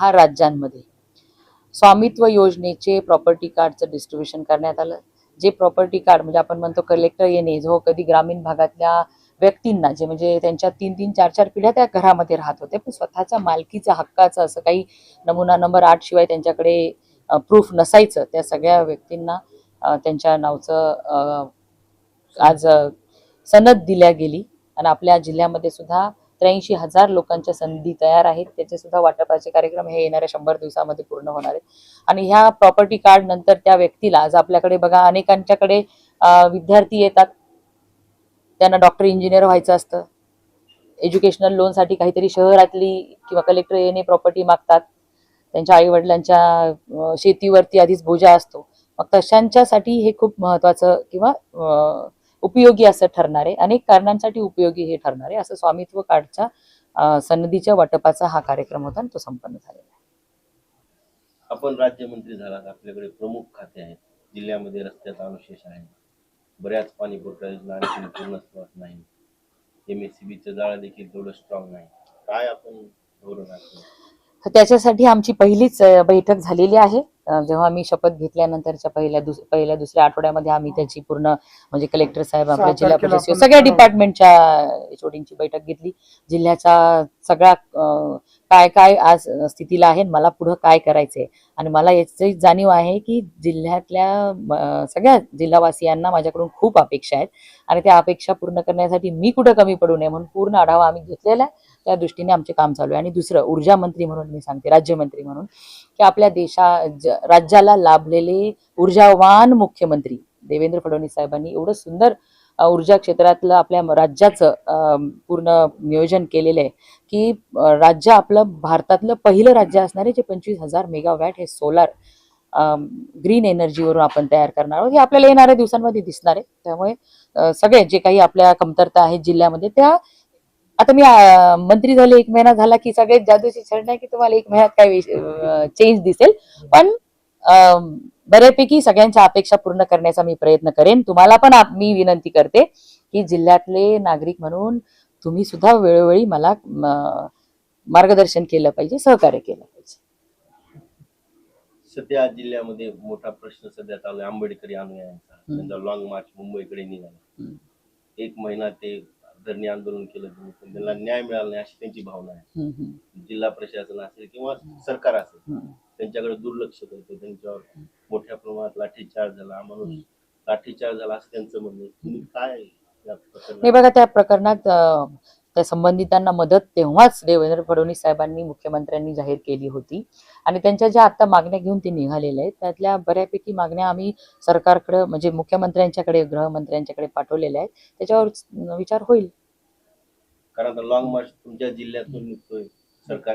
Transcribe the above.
दहा राज्यांमध्ये स्वामित्व योजनेचे प्रॉपर्टी कार्डचं डिस्ट्रीब्युशन करण्यात आलं. जे प्रॉपर्टी कार्ड म्हणजे आपण म्हणतो कलेक्टर येणे जो कधी ग्रामीण भागातल्या व्यक्तींना जे म्हणजे त्यांच्या तीन तीन चार चार पिढ्या त्या घरामध्ये राहत होते. पण स्वतःच्या मालकीचा हक्काचं असं काही नमुना नंबर आठ शिवाय त्यांच्याकडे प्रूफ नसायचं त्या सगळ्या व्यक्तींना त्यांच्या नावचं आज सनद दिल्या गेली. आणि आपल्या जिल्ह्यामध्ये सुद्धा त्र्याऐंशी हजार लोकांच्या संधी तयार आहेत. त्याचे सुद्धा वाटपाचे कार्यक्रम हे येणाऱ्या शंभर दिवसामध्ये पूर्ण होणार आहेत. आणि ह्या प्रॉपर्टी कार्ड नंतर त्या व्यक्तीला आज आपल्याकडे बघा अनेकांच्याकडे विद्यार्थी येतात. त्यांना डॉक्टर इंजिनियर व्हायचं असतं. एज्युकेशनल लोनसाठी काहीतरी शहरातली किंवा कलेक्टर येणे प्रॉपर्टी मागतात. त्यांच्या आई वडिलांच्या शेतीवरती आधीच बोजा असतो. मग तशांच्यासाठी हे खूप महत्वाचं किंवा उपयोगी असं ठरणार आहे अनेक कारणांसाठी उपयोगी हे ठरणार आहे असं स्वामित्व कार्डच्या सनदीच्या वाटपाचा हा कार्यक्रम होता आणि तो संपन्न झालेला आहे. आपण राज्यमंत्री झालात आपल्याकडे प्रमुख खाते आहेत. जिल्ह्यामध्ये रस्त्याचा अनुशेष आहे. बऱ्याच पाणी पुरवठा योजना आणखी पूर्ण होत नाही एम एस सी बीचं जाळं देखील तेवढं स्ट्रॉंग नाही. काय आपण धोरण त्याच्यासाठी आमची पहिलीच बैठक झालेली आहे. जेव्हा मी शपथ घेतल्यानंतरच्या पहिल्या दुस पहिल्या दुसऱ्या आठवड्यामध्ये आम्ही त्याची पूर्ण म्हणजे कलेक्टर साहेब आपल्या जिल्हा परिषद आपण सगळ्या. डिपार्टमेंटच्या एचओडींची बैठक घेतली. जिल्ह्याचा सगळा काय काय आज स्थितीला आहे मला पुढं काय करायचंय? आणि मला याची जाणीव आहे की जिल्ह्यातल्या सगळ्या जिल्हावासियांना माझ्याकडून खूप अपेक्षा आहेत. आणि त्या अपेक्षा पूर्ण करण्यासाठी मी कुठं कमी पडू नये म्हणून पूर्ण आढावा आम्ही घेतलेला आहे. त्या दृष्टीने आमचे काम चालू आहे. आणि दुसरं ऊर्जा मंत्री म्हणून मी सांगते राज्यमंत्री म्हणून. की आपल्या देशा राज्याला लाभलेले ऊर्जावान मुख्यमंत्री देवेंद्र फडणवीस साहेबांनी एवढं सुंदर ऊर्जा क्षेत्रातलं आपल्या राज्याचं पूर्ण नियोजन केलेलं आहे की राज्य आपलं भारतातलं पहिलं राज्य असणारे जे पंचवीस हजार मेगावॅट हे सोलार ग्रीन एनर्जीवरून आपण तयार करणार आहोत. हे आपल्याला येणाऱ्या दिवसांमध्ये दिसणार आहे. त्यामुळे सगळे जे काही आपल्या कमतरता आहेत जिल्ह्यामध्ये त्या आता मी मंत्री झाले एक महिना झाला की सगळेच जादूची छड नाही की तुम्हाला एक महिन्यात काय चेंज दिसेल. पण बऱ्यापैकी सगळ्यांच्या अपेक्षा पूर्ण करण्याचा मी प्रयत्न करेन. तुम्हाला पण मी विनंती करते की जिल्ह्यातले नागरिक म्हणून तुम्ही सुद्धा वेळोवेळी मला मार्गदर्शन केलं पाहिजे सहकार्य केलं पाहिजे. सध्या जिल्ह्यामध्ये मोठा प्रश्न सध्या चालू आहे. आंबेडकरी अनुयायांचा. लॉंग मार्च मुंबईकडे निघाला. एक महिना ते धरणे आंदोलन केलं त्यांनी, पण त्यांना न्याय मिळाला नाही अशी त्यांची भावना आहे. जिल्हा प्रशासन असेल किंवा सरकार असेल. त्यांच्याकडे दुर्लक्ष करते त्यांच्यावर मोठ्या प्रमाणात लाठीचार्ज झाला माणूस. लाठीचार्ज झाला असं त्यांचं म्हणणं तुम्ही काय नाही बघा त्या प्रकरणात त्या संबंधितांना मदत तेव्हाच देवेंद्र फडणवीस साहेबांनी मुख्यमंत्र्यांनी जाहीर केली होती. आणि त्यांच्या ज्या आता मागण्या घेऊन ते निघालेल्या आहेत त्यातल्या बऱ्यापैकी मागण्या आम्ही सरकारकडे म्हणजे मुख्यमंत्र्यांच्याकडे गृहमंत्र्यांच्याकडे पाठवलेल्या आहेत. त्याच्यावर विचार होईल. कारण लॉंग मार्च तुमच्या जिल्ह्यातून निघतोय सरकार.